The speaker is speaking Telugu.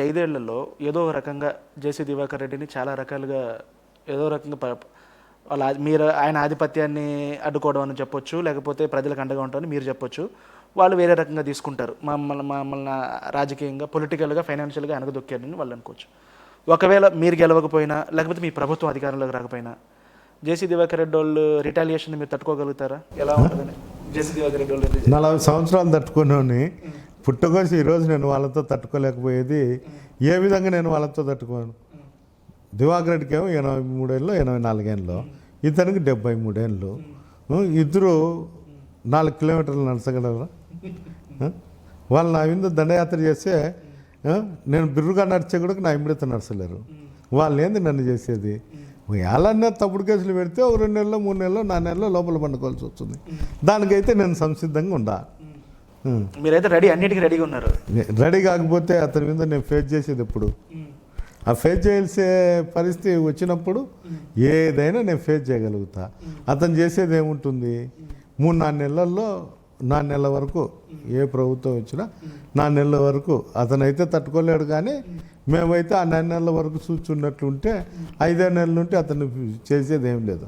ఐదేళ్ళలో ఏదో రకంగా జేసీ దివాకర్ రెడ్డిని చాలా రకాలుగా ఏదో రకంగా వాళ్ళ మీరు ఆయన ఆధిపత్యాన్ని అడ్డుకోవడం అని చెప్పొచ్చు లేకపోతే ప్రజలకు అండగా ఉంటామని మీరు చెప్పొచ్చు. వాళ్ళు వేరే రకంగా తీసుకుంటారు. మమ్మల్ని మమ్మల్ని రాజకీయంగా పొలిటికల్గా ఫైనాన్షియల్గా అనగదొక్కారని వాళ్ళు అనుకోవచ్చు. ఒకవేళ మీరు గెలవకపోయినా లేకపోతే మీ ప్రభుత్వం అధికారంలోకి రాకపోయినా జేసీ దివాకర్ రెడ్డి వాళ్ళు రిటాలియేషన్ మీరు తట్టుకోగలుగుతారా? ఎలా ఉంటుందని? జేసీ దివాకర్ రెడ్డి వాళ్ళు నలభై సంవత్సరాలు తట్టుకున్నాని పుట్టకోసి ఈరోజు నేను వాళ్ళతో తట్టుకోలేకపోయేది ఏ విధంగా నేను వాళ్ళతో తట్టుకోను? దివాకర్ రెడ్డికి ఏమో ఎనభై మూడేళ్ళు ఎనభై నాలుగేళ్ళు. ఇతనికి డెబ్బై మూడేళ్ళు. ఇద్దరు నాలుగు కిలోమీటర్లు నడచగలరా వాళ్ళు నా మీద దండయాత్ర చేస్తే నేను బిర్రుగా నడిచే కూడా నా ఇమ్మడితో నడచలేరు వాళ్ళు ఏంది నన్ను చేసేది? వాళ్ళన్నా తప్పుడు కేసులు పెడితే ఒక రెండు నెలలో మూడు నెలలో నాలుగు నెలలో లోపల పండుకోవాల్సి వస్తుంది. దానికైతే నేను సంసిద్ధంగా ఉండాలి. మీరైతే రెడీ అన్నిటికీ రెడీగా ఉన్నారు. రెడీ కాకపోతే అతని మీద నేను ఫేస్ చేసేది ఎప్పుడు? ఆ ఫేస్ చేయాల్సే పరిస్థితి వచ్చినప్పుడు ఏదైనా నేను ఫేస్ చేయగలుగుతా. అతను చేసేది ఏముంటుంది? మూడు నాలుగు నెలల్లో నా నెల వరకు ఏ ప్రభుత్వం వచ్చినా నా నెల వరకు అతనైతే తట్టుకోలేడు కానీ మేమైతే ఆ నెల నెలల వరకు చూచున్నట్లుంటే ఐదో నెలల నుండి అతను చేసేది ఏం లేదు.